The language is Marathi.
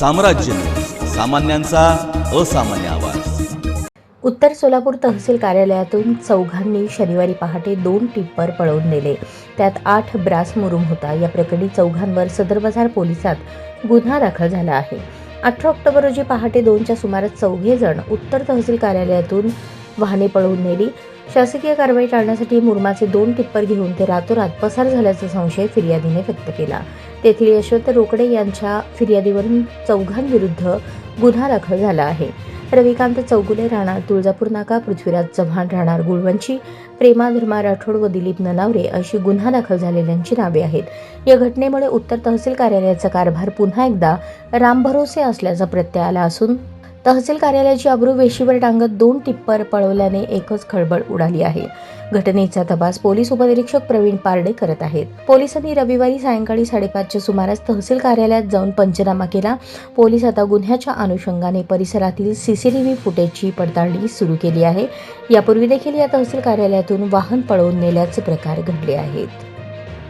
साम्राज्य. सामान्यांचा असामान्य आवाज. उत्तर सोलापूर तहसील कार्यालयातून चौघांनी शनिवारी पहाटे दोन टिप्पर पळवून नेले. त्यात आठ ब्रास मुरुम होता. या प्रकरणी चौघांवर सदर बाजार पोलिसात गुन्हा दाखल झाला आहे. अठरा ऑक्टोबर रोजी पहाटे दोनच्या सुमारास चौघे जण उत्तर तहसील कार्यालयातून वाहने पळवून नेली. शासकीय कारवाई टाळण्यासाठी मुरमाचे दोन टिप्पर घेऊन ते रातोरात पसार झाल्याचा संशय फिर्यादीने व्यक्त केला. तेथील यशवंत रोकडे यांच्या फिर्यादीवरून चौघांविरुद्ध गुन्हा दाखल झाला आहे. रविकांत चौगुले राहणार तुळजापूर नाका पृथ्वीराज चव्हाण राहणार गुळवंची प्रेमा धर्मा राठोड व दिलीप ननावरे अशी गुन्हा दाखल झालेल्यांची नावे आहेत. या घटनेमुळे उत्तर तहसील कार्यालयाचा कारभार पुन्हा एकदा रामभरोसे असल्याचा प्रत्यय आला असून तहसील कार्यालयाची अब्रू वेशीवर टांगत दोन टिप्पर पळवल्याने एकच खळबळ उडाली आहे. घटनेचा तपास पोलीस उपनिरीक्षक प्रवीण पारडे करत आहेत. पोलिसांनी रविवारी सायंकाळी साडेपाचच्या सुमारास तहसील कार्यालयात जाऊन पंचनामा केला. पोलीस आता गुन्ह्याच्या अनुषंगाने परिसरातील सीसीटीव्ही फुटेजची पडताळणी सुरू केली आहे. यापूर्वी देखील या तहसील कार्यालयातून वाहन पळवून नेल्याचे प्रकार घडले आहेत.